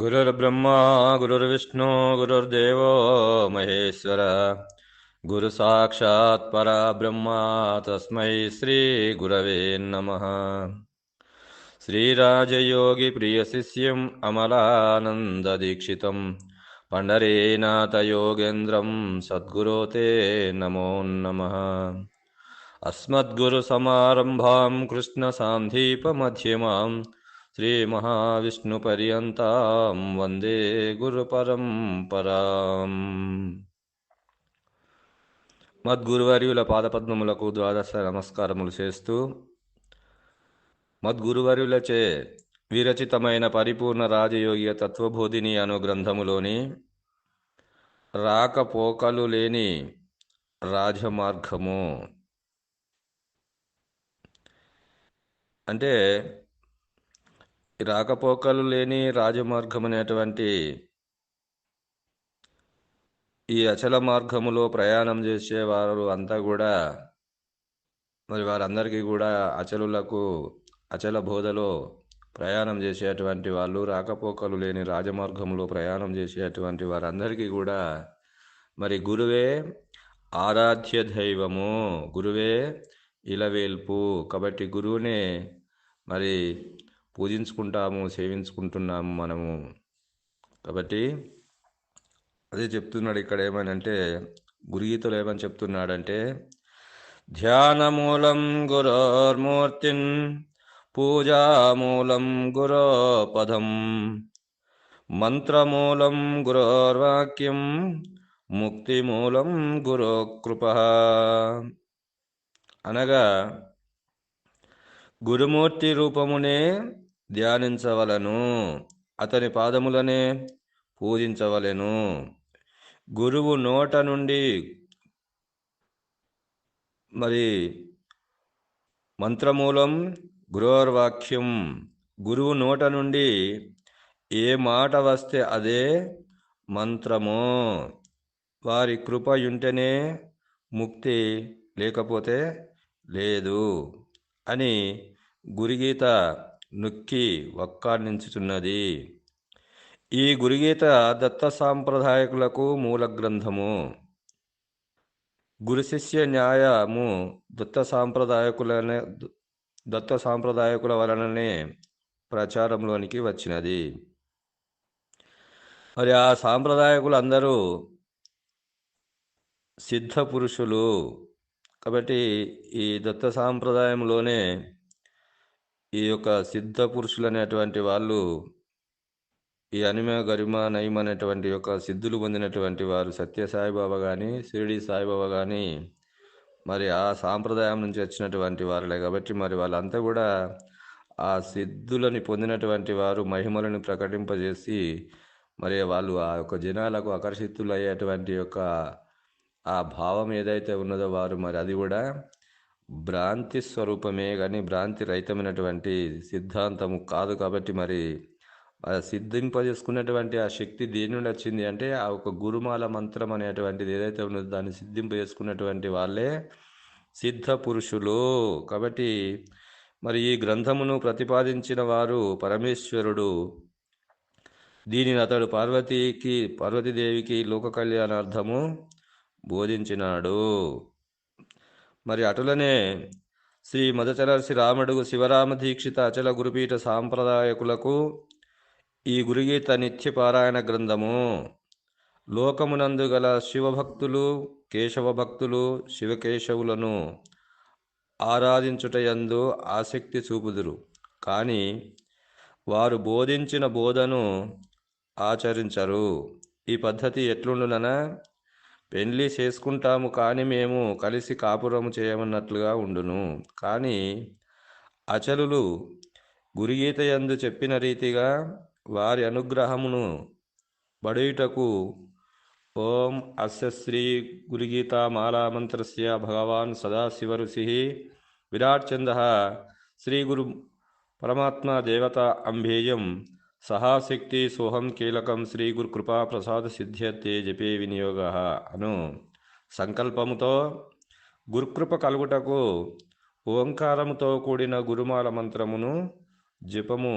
गुरुर्ब्रह्मा गुरुर्विष्णु गुरुर्देवो महेश्वर। गुरुसाक्षात् पराब्रह्मा तस्मै श्रीगुरवे नमः। श्रीराजयोगिप्रियशिष्यम् अमलानन्ददीक्षितं पण्डरीनाथयोगेन्द्रं सद्गुरो ते नमो नमः। अस्मद्गुरुसमारम्भां कृष्णसान्धीपमध्यमाम् శ్రీమహావిష్ణుపర్యంతం వందే గురుపరంపరాం. మద్గురువర్యుల పాదపద్మములకు ద్వాదశ నమస్కారములు చేస్తూ మద్గురువర్యులచే విరచితమైన పరిపూర్ణ రాజయోగ్య తత్వబోధిని అను గ్రంథములోని రాకపోకలు లేని రాజమార్గము. అంటే రాకపోకలు లేని రాజమార్గం అనేటువంటి ఈ అచల మార్గములో ప్రయాణం చేసేవారు అంతా కూడా మరి వారందరికీ కూడా అచలులకు అచల బోధలో ప్రయాణం చేసేటువంటి వాళ్ళు రాకపోకలు లేని రాజమార్గంలో ప్రయాణం చేసేటువంటి వారందరికీ కూడా మరి గురువే ఆరాధ్య దైవము గురువే ఇలవేల్పు. కాబట్టి గురువునే మరి పూజించుకుంటాము సేవించుకుంటున్నాము మనము. కాబట్టి అదే చెప్తున్నాడు ఇక్కడ ఏమనంటే గురుగీతలు ఏమని చెప్తున్నాడంటే ధ్యానమూలం గురోర్మూర్తిన్ పూజామూలం గురోపదం మంత్రమూలం గురోర్వాక్యం ముక్తిమూలం గురో కృప అనగా గురుమూర్తి రూపమునే ధ్యానించవలను. అతని పాదములనే పూజించవలెను. గురువు నోట నుండి మరి మంత్రమూలం గృహర్వాక్యం గురువు నోట నుండి ఏ మాట వస్తే అదే మంత్రము. వారి కృప ఉంటేనే ముక్తి లేకపోతే లేదు అని గురుగీత నొక్కి వక్కాణించుతున్నది ఈ గురుగీత దత్త సాంప్రదాయకులకు మూల గ్రంథము. గురు శిష్య న్యాయము దత్త సాంప్రదాయకులనే దత్త సాంప్రదాయకుల వలననే ప్రచారంలోనికి వచ్చినది. మరి ఆ సాంప్రదాయకులు అందరూ సిద్ధ పురుషులు. కాబట్టి ఈ దత్త సాంప్రదాయంలోనే ఈ యొక్క సిద్ధ పురుషులు అనేటువంటి వాళ్ళు ఈ అనిమ గరిమ నయం అనేటువంటి యొక్క సిద్ధులు పొందినటువంటి వారు సత్య సాయిబాబా కానీ షిరిడి సాయిబాబా కానీ మరి ఆ సాంప్రదాయం నుంచి వచ్చినటువంటి వారులే కాబట్టి మరి వాళ్ళంతా కూడా ఆ సిద్ధులని పొందినటువంటి వారు మహిమలను ప్రకటింపజేసి మరి వాళ్ళు ఆ యొక్క జనాలకు ఆకర్షితులు అయ్యేటువంటి యొక్క ఆ భావం ఏదైతే ఉన్నదో వారు మరి అది కూడా భ్రాంతి స్వరూపమే కానీ భ్రాంతి రహితమైనటువంటి సిద్ధాంతము కాదు కాబట్టి మరి సిద్ధింపజేసుకున్నటువంటి ఆ శక్తి దేని నుండి వచ్చింది అంటే ఆ ఒక గురుమాల మంత్రం అనేటువంటిది ఏదైతే ఉన్నదో దాన్ని సిద్ధింపజేసుకున్నటువంటి వాళ్ళే సిద్ధ పురుషులు. కాబట్టి మరి ఈ గ్రంథమును ప్రతిపాదించిన వారు పరమేశ్వరుడు. దీనిని అతడు పార్వతీకి పార్వతీదేవికి లోక కళ్యాణార్థము బోధించినాడు. మరి అటులనే శ్రీ మదచలర్సి రాముడు శివరామ దీక్షిత అచల గురుపీఠ సాంప్రదాయకులకు ఈ గురుగీత నిత్యపారాయణ గ్రంథము. లోకమునందు గల శివభక్తులు కేశవ భక్తులు శివకేశవులను ఆరాధించుటయందు ఆసక్తి చూపుదురు. కానీ వారు బోధించిన బోధను ఆచరించరు. ఈ పద్ధతి ఎట్లుండుననా? పెళ్ళి చేసుకుంటాము కానీ మేము కలిసి కాపురము చేయమన్నట్లుగా ఉండును. కానీ అచలులు గురుగీత యందు చెప్పిన రీతిగా వారి అనుగ్రహమును బడుయుటకు ఓం అస్య శ్రీ గురుగీత మాలామంత్రస్య భగవాన్ సదాశివరుషి విరాట్ చంద శ్రీ గురు పరమాత్మ దేవత అంభేయం సహాశక్తి సోహం కీలకం శ్రీ గురు కృపా ప్రసాద సిద్ధ్యతే జపే వినియోగ. అను సంకల్పముతో గురుకృప కలుగుటకు ఓంకారముతో కూడిన గురుమాల మంత్రమును జపము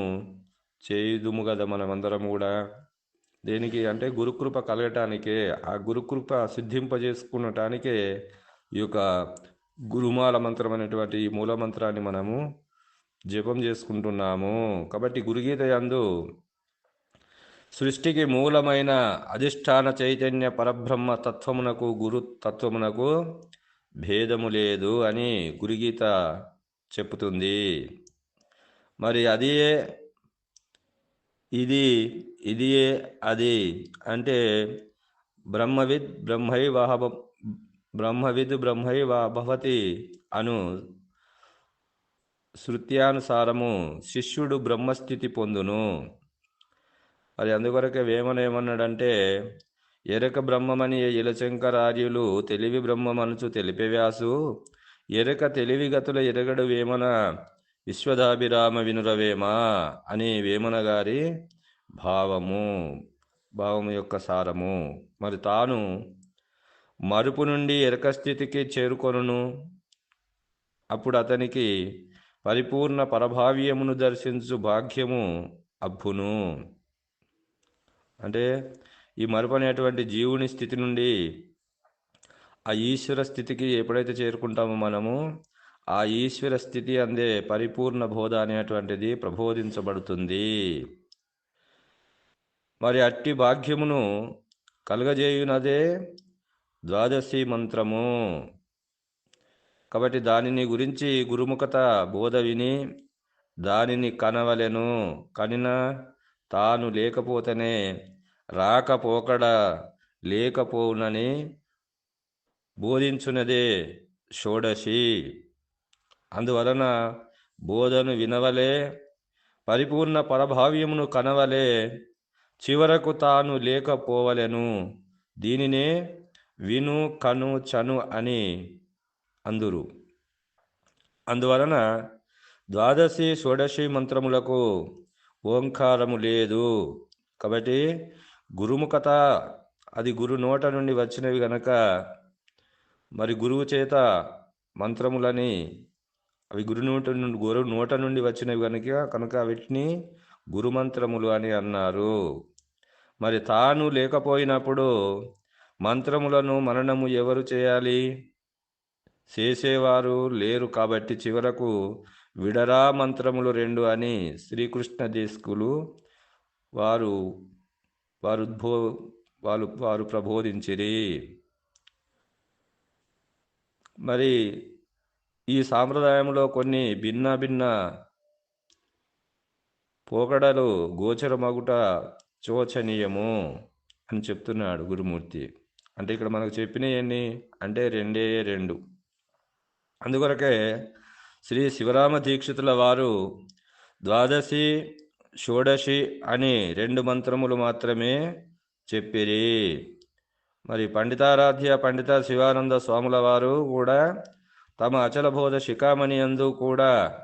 చేయుదుము కదా మనమందరం కూడా దేనికి అంటే గురుకృప కలగటానికే ఆ గురుకృప సిద్ధింపజేసుకునటానికే ఈ యొక్క గురుమాల మంత్రం అనేటువంటి ఈ మూల మంత్రాన్ని మనము జపం చేసుకుంటున్నాము. కాబట్టి గురుగీత యందు సృష్టికి మూలమైన అధిష్టాన చైతన్య పరబ్రహ్మ తత్వమునకు గురు తత్వమునకు భేదము లేదు అని గురుగీత చెప్తుంది. మరి అది ఇది ఇది అది అంటే బ్రహ్మవిద్ బ్రహ్మై వాహ బ్రహ్మవిద్ బ్రహ్మై వా భవతి అను శృత్యానుసారము శిష్యుడు బ్రహ్మస్థితి పొందును. అది అందుకొరకే వేమన ఏమన్నాడంటే ఎరక బ్రహ్మమని ఇలచంకరార్యులు తెలివి బ్రహ్మమనుచు తెలిపే వ్యాసు ఎరక తెలివి గతుల ఎరగడు వేమన విశ్వదాభిరామ వినురవేమ అని వేమన గారి భావము భావము యొక్క సారము. మరి తాను మరుపు నుండి ఎరక స్థితికి చేరుకొనును. అప్పుడు అతనికి పరిపూర్ణ పరభావ్యమును దర్శించు భాగ్యము అబ్బును. అంటే ఈ మరుపనేటువంటి జీవుని స్థితి నుండి ఆ ఈశ్వర స్థితికి ఎప్పుడైతే చేరుకుంటామో మనము ఆ ఈశ్వర స్థితి అందే పరిపూర్ణ బోధ అనేటువంటిది ప్రబోధించబడుతుంది. మరి అట్టి భాగ్యమును కలుగజేయునదే ద్వాదశి మంత్రము. కాబట్టి దానిని గురించి గురుముఖత బోధ విని దానిని కనవలెను. కనిన తాను లేకపోతేనే రాకపోకడ లేకపోవునని బోధించున్నదే షోడశి. అందువలన బోధను వినవలే పరిపూర్ణ పరభావ్యమును కనవలే చివరకు తాను లేకపోవలెను. దీనినే విను కను చను అని అందురు. అందువలన ద్వాదశి షోడశి మంత్రములకు ఓంకారము లేదు. కాబట్టి గురుముఖత అది గురు నోట నుండి వచ్చినవి గనక మరి గురువు చేత మంత్రములని అవి గురు నోట నుండి గురు నోట నుండి వచ్చినవి కనుక కనుక వీటిని గురుమంత్రములు అని అన్నారు. మరి తాను లేకపోయినప్పుడు మంత్రములను మననము ఎవరు చేయాలి? చేసేవారు లేరు కాబట్టి చివరకు విడరా మంత్రములు రెండు అని శ్రీకృష్ణ దేశకులు వారు వారు ఉద్భో వాళ్ళు వారు ప్రబోధించిరి. మరి ఈ సాంప్రదాయంలో కొన్ని భిన్న భిన్న పోకడలు గోచరమగుట శోచనీయము అని చెప్తున్నాడు గురుమూర్తి. అంటే ఇక్కడ మనకు చెప్పినవన్నీ అంటే రెండే రెండు. అందుకొరకే శ్రీ శివరామ దీక్షితుల వారు ద్వాదశి షోడశి అని రెండు మంత్రములు మాత్రమే చెప్పిరి. మరి పండితారాధ్య పండిత శివానంద స్వాముల వారు కూడా తమ అచలబోధ శిఖామణి అందు కూడా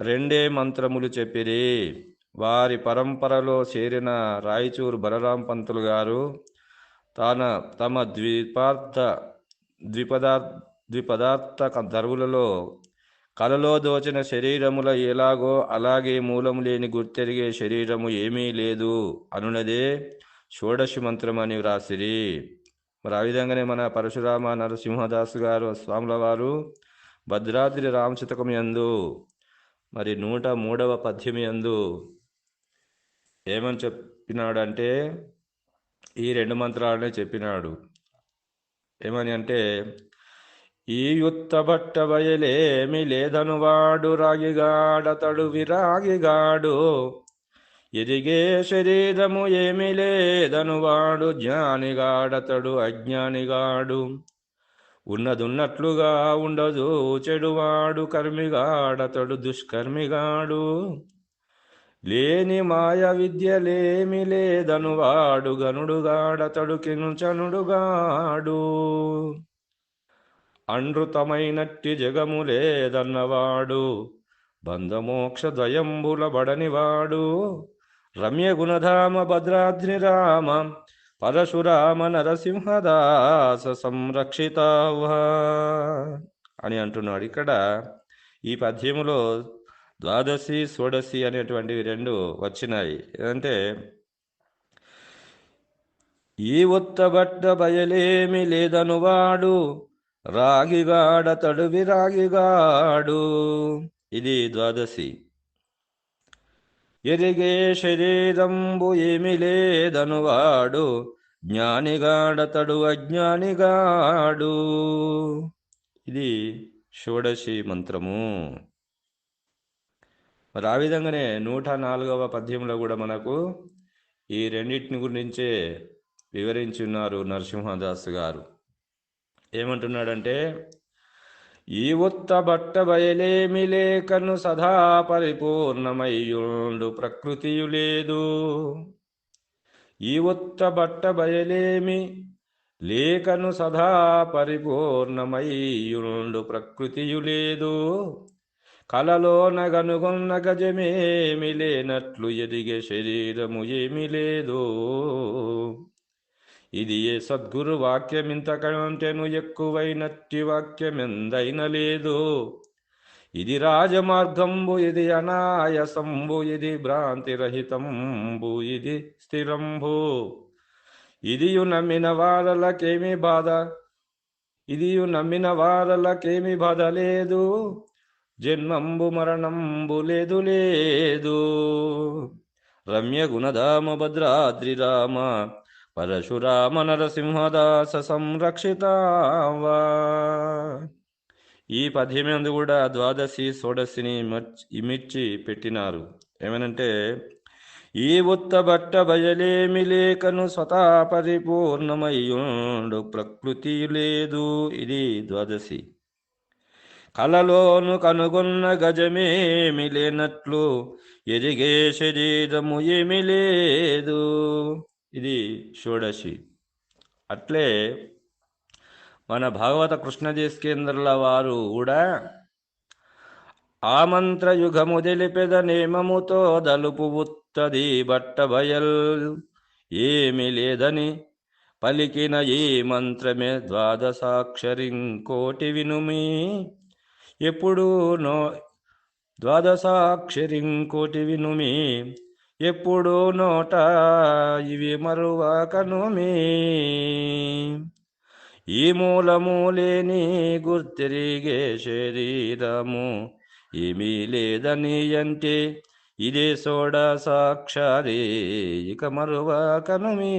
రెండే మంత్రములు చెప్పిరి. వారి పరంపరలో చేరిన రాయచూరు బలరాం పంతులు గారు తన తమ ద్విపార్థ ద్విపదార్థ ద్విపదార్థ ధరువులలో కలలో దోచిన శరీరముల ఎలాగో అలాగే మూలము లేని గుర్తెరిగే శరీరము ఏమీ లేదు అనునదే షోడశి మంత్రం అని వ్రాసిరి. మరి ఆ విధంగానే మన పరశురామ నరసింహదాసు గారు స్వాముల వారు భద్రాద్రి రామశతకం యందు మరి నూట మూడవ పద్యం యందు ఏమని చెప్పినాడంటే ఈ రెండు మంత్రాలనే చెప్పినాడు. ఏమని అంటే ఈ యుత్త బట్ట బయలేమి లేదనువాడు రాగిగాడతడు విరాగిగాడు ఎదిగే శరీరము ఏమి లేదనువాడు జ్ఞానిగాడతడు అజ్ఞానిగాడు. ఉన్నదున్నట్లుగా ఉండదు చెడువాడు కర్మిగాడతడు దుష్కర్మిగాడు. లేని మాయ విద్యలేమి లేదనువాడు గనుడుగాడతడు కించనుడుగాడు. అనృతమైనట్టి జగము లేదన్నవాడు బంధమోక్ష ద్వయంబుల బడనివాడు. రమ్య గుణధామ భద్రాద్రి రామ పరశురామ నరసింహదాస సంరక్షితావా అని అంటున్నాడు. ఇక్కడ ఈ పద్యములో ద్వాదశి షోడశి అనేటువంటివి రెండు వచ్చినాయి. అంటే ఈ ఉత్తబట్ట బయలేమి లేదనువాడు రాగిగాడతడు విరాగిగాడు ఇది ద్వాదశి. ఎరిగే శరీరంబు ఏమి లేదనువాడు జ్ఞానిగాడతడు అజ్ఞానిగాడు ఇది షోడశి మంత్రము. మరి ఆ విధంగానే నూట నాలుగవ పద్యంలో కూడా మనకు ఈ రెండింటిని గురించే వివరించి ఉన్నారు నరసింహదాస్ గారు. ఏమంటున్నాడంటే ఈ ఉత్త బట్ట బయలేమి లేకను సదా పరిపూర్ణమయ్యుండు ప్రకృతియు లేదు. ఈ ఉత్త బట్ట బయలేమి లేకను సదా పరిపూర్ణమయ్యుండు ప్రకృతియు లేదు. కలలో నగనుగొన్న గజమేమి లేనట్లు ఎదిగే శరీరము ఏమి లేదు. ఇది ఏ సద్గురు వాక్యమింతకంటెను ఎక్కువైనట్టి వాక్యమెందైన లేదు ఇది రాజమార్గంబు ఇది అనాయసంబు ఇది భ్రాంతిరహితంబు ఇది స్థిరంబు. ఇదియు నమ్మిన వారలకేమి బాధ ఇదియు నమ్మిన వారలకేమి బాధ లేదు. జన్మంబు మరణంబు లేదు లేదు. రమ్య గుణధామ భద్రాద్రి రామ పరశురామ నరసింహదాస సంరక్షితావా. ఈ పద్యమందు కూడా ద్వాదశి షోడశిని ఇమిర్చి పెట్టినారు. ఏమనంటే ఈ ఉత్త బట్ట బయలేమి లేకను స్వతా పరిపూర్ణమయ్యుండు ప్రకృతి లేదు ఇది ద్వాదశి. కలలోను కనుగొన్న గజమేమి లేనట్లు ఎదిగే శరీరము ఏమి లేదు. ఇది షోడశి. అట్లే మన భాగవత కృష్ణదేశకేంద్రుల వారు కూడా ఆ మంత్రయుగము తెలిపెద నేమముతో దలుపు ఉత్తది బట్ట ఏమి లేదని పలికిన ఈ మంత్రమే ద్వాదశాక్షరింకోటి వినుమి. ఎప్పుడూ నో ద్వాదశాక్షరింకోటి వినుమి. ఎప్పుడు నోట ఇవి మరువకనుమి ఈ మూలము లేని గుర్తిరిగే శరీరము ఏమీ లేదని అంటే ఇదే సోడ సాక్షారి ఇక మరువకనుమి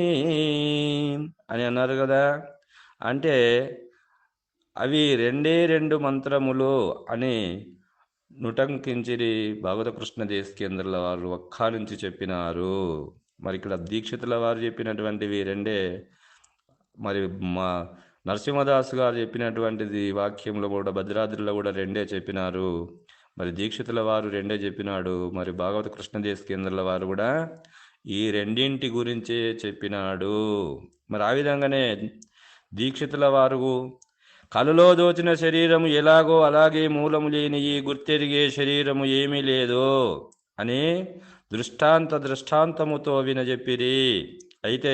అని అన్నారు కదా. అంటే అవి రెండే రెండు మంత్రములు అని నుటంకించిరి భగవత కృష్ణ దేశకేంద్రుల వారు ఒక్క నుంచి చెప్పినారు. మరి ఇక్కడ దీక్షితుల వారు చెప్పినటువంటివి రెండే. మరి మా నరసింహదాస్ గారు చెప్పినటువంటిది వాక్యంలో కూడా భద్రాద్రిలో కూడా రెండే చెప్పినారు. మరి దీక్షితుల వారు రెండే చెప్పినాడు. మరి భాగవత కృష్ణదేశ కేంద్రాల వారు కూడా ఈ రెండింటి గురించే చెప్పినాడు. మరి ఆ విధంగానే దీక్షితుల వారు కలలో దోచిన శరీరము ఎలాగో అలాగే మూలము లేని ఈ గుర్తెరిగే శరీరము ఏమీ లేదు అని దృష్టాంత దృష్టాంతముతో వినజెప్పిరి. అయితే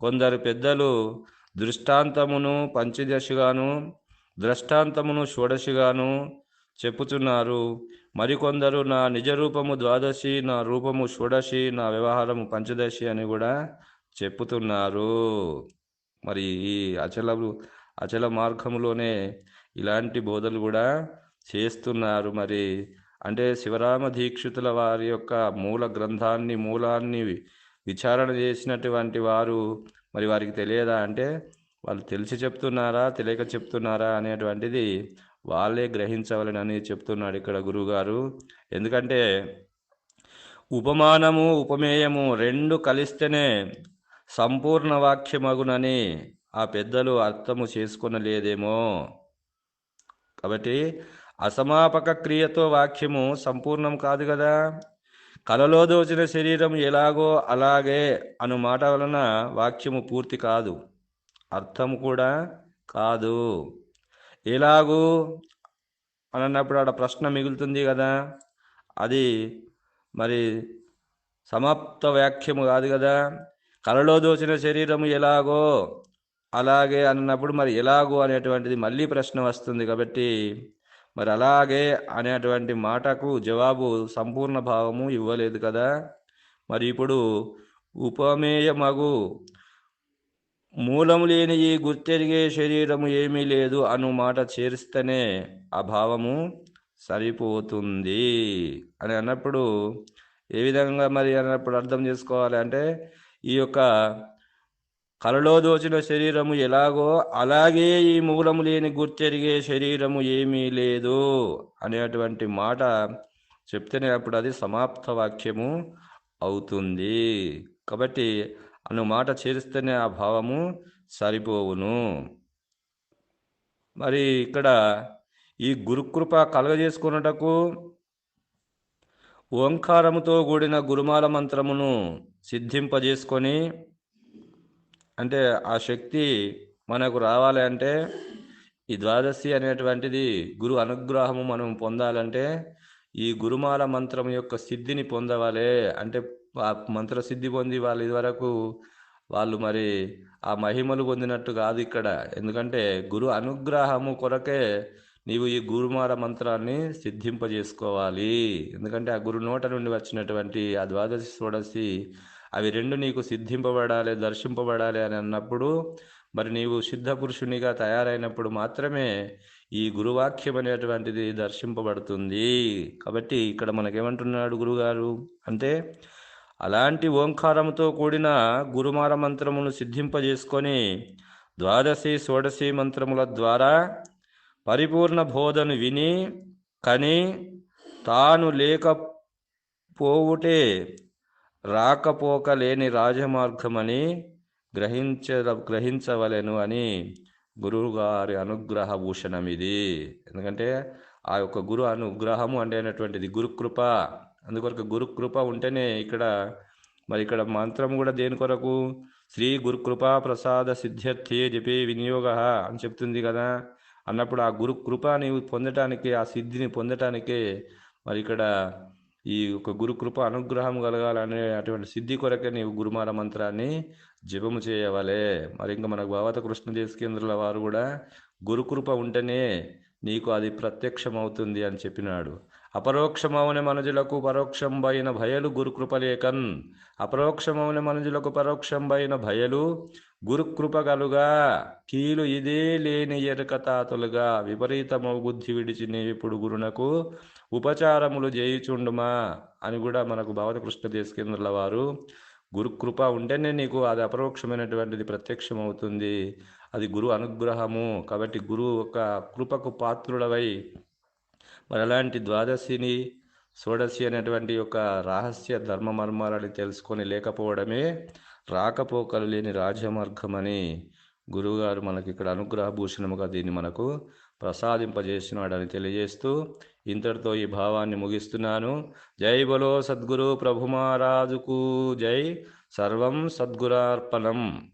కొందరు పెద్దలు దృష్టాంతమును పంచదశగాను దృష్టాంతమును షోడశిగాను చెప్పుచున్నారు. మరికొందరు నా నిజ రూపము ద్వాదశి నా రూపము షోడశి నా వ్యవహారము పంచదశి అని కూడా చెప్పుతున్నారు. మరి ఈ అచలము అచల మార్గములోనే ఇలాంటి బోధలు కూడా చేస్తున్నారు మరి. అంటే శివరామ దీక్షితుల వారి యొక్క మూల గ్రంథాన్ని మూలాన్ని విచారణ చేసినటువంటి వారు మరి వారికి తెలియదా? అంటే వాళ్ళు తెలిసి చెప్తున్నారా తెలియక చెప్తున్నారా అనేటువంటిది వాళ్ళే గ్రహించవలనని చెప్తున్నాడు ఇక్కడ గురువుగారు. ఎందుకంటే ఉపమానము ఉపమేయము రెండు కలిస్తేనే సంపూర్ణ వాక్యమగునని ఆ పెద్దలు అర్థము చేసుకొనలేదేమో. కాబట్టి అసమాపక క్రియతో వాక్యము సంపూర్ణం కాదు కదా. కలలో దోచిన శరీరం ఎలాగో అలాగే అను మాట వలన వాక్యము పూర్తి కాదు. అర్థము కూడా కాదు. ఎలాగూ అని అన్నప్పుడు ఆడ ప్రశ్న మిగులుతుంది కదా. అది మరి సమాప్త వాక్యము కాదు కదా. కలలో దోచిన శరీరము ఎలాగో అలాగే అన్నప్పుడు మరి ఎలాగో అనేటువంటిది మళ్ళీ ప్రశ్న వస్తుంది కాబట్టి మరి అలాగే అనేటువంటి మాటకు జవాబు సంపూర్ణ భావము ఇవ్వలేదు కదా. మరి ఇప్పుడు ఉపమేయమగు మూలము లేని ఈ గుర్తెరిగే శరీరము ఏమీ లేదు అను మాట చేరిస్తేనే ఆ భావము సరిపోతుంది అని అన్నప్పుడు ఏ విధంగా మరి అన్నప్పుడు అర్థం చేసుకోవాలి అంటే ఈ యొక్క కలలో దోచిన శరీరము ఎలాగో అలాగే ఈ మూలము లేని గుర్తెరిగే శరీరము ఏమీ లేదు అనేటువంటి మాట చెప్తేనే అప్పుడు అది సమాప్త వాక్యము అవుతుంది. కాబట్టి అను మాట చేరిస్తేనే ఆ భావము సరిపోవును. మరి ఇక్కడ ఈ గురుకృప కలగజేసుకున్నటకు ఓంకారముతో కూడిన గురుమాల మంత్రమును సిద్ధింపజేసుకొని అంటే ఆ శక్తి మనకు రావాలి అంటే ఈ ద్వాదశి అనేటువంటిది గురు అనుగ్రహము మనం పొందాలంటే ఈ గురుమాల మంత్రం యొక్క సిద్ధిని పొందవాలి. అంటే ఆ మంత్ర సిద్ధి పొంది వాళ్ళు ఇదివరకు వాళ్ళు మరి ఆ మహిమలు పొందినట్టు కాదు ఇక్కడ. ఎందుకంటే గురు అనుగ్రహము కొరకే నీవు ఈ గురుమాల మంత్రాన్ని సిద్ధింపజేసుకోవాలి. ఎందుకంటే ఆ గురు నోట నుండి వచ్చినటువంటి ఆ ద్వాదశి షోడశి అవి రెండు నీకు సిద్ధింపబడాలి దర్శింపబడాలి అని అన్నప్పుడు మరి నీవు సిద్ధ పురుషునిగా తయారైనప్పుడు మాత్రమే ఈ గురువాక్యం అనేటువంటిది దర్శింపబడుతుంది. కాబట్టి ఇక్కడ మనకేమంటున్నాడు గురుగారు అంటే అలాంటి ఓంకారంతో కూడిన గురుమార మంత్రమును సిద్ధింపజేసుకొని ద్వాదశి షోడశి మంత్రముల ద్వారా పరిపూర్ణ బోధను విని కని తాను లేకపోవుటే రాకపోక లేని రాజమార్గమని గ్రహించ గ్రహించవలెను అని గురువుగారి అనుగ్రహ భూషణం ఇది ఎందుకంటే ఆ యొక్క గురు అనుగ్రహము అంటే అయినటువంటిది గురుకృప అందుకొరకు గురుకృప ఉంటేనే ఇక్కడ మరి ఇక్కడ మంత్రం కూడా దేని కొరకు? శ్రీ గురుకృపా ప్రసాద సిద్ధ్యర్థి జపే వినియోగ అని చెప్తుంది కదా. అన్నప్పుడు ఆ గురుకృపని పొందటానికి ఆ సిద్ధిని పొందటానికే మరి ఇక్కడ ఈ ఒక గురుకృప అనుగ్రహం కలగాలనే అటువంటి సిద్ధి కొరకే నీవు గురుమార మంత్రాన్ని జపము చేయవలే. మరి ఇంకా మనకు భావత కృష్ణదేశకేంద్రుల వారు కూడా గురుకృప ఉంటేనే నీకు అది ప్రత్యక్షమవుతుంది అని చెప్పినాడు. అపరోక్షమౌన మనుజులకు పరోక్షంబైన భయలు గురుకృపలేకన్ అపరోక్షమౌన మనుజులకు పరోక్షంబైన భయలు గురుకృపగలుగా కీలు ఇదే లేని ఎరుక తాతులుగా. విపరీతమవు బుద్ధి విడిచి ఇప్పుడు గురునకు ఉపచారములు చేయుచుండుమా అని కూడా మనకు భవత కృష్ణ దేశకేంద్రుల వారు గురుకృప ఉంటేనే నీకు అది అపరోక్షమైనటువంటిది ప్రత్యక్షం అవుతుంది అది గురు అనుగ్రహము. కాబట్టి గురువు ఒక కృపకు పాత్రుడవై మరి అలాంటి ద్వాదశిని షోడశి అనేటువంటి యొక్క రహస్య ధర్మ మర్మాలని తెలుసుకొని లేకపోవడమే రాకపోకలు లేని రాజమార్గమని గురువుగారు మనకి ఇక్కడ అనుగ్రహ భూషణముగా దీన్ని మనకు ప్రసాదింపజేసినాడని తెలియజేస్తూ ఇంతటితో ఈ భావాన్ని ముగిస్తున్నాను. జై బలో సద్గురు ప్రభు మహారాజుకు జై. సర్వం సద్గురార్పణం.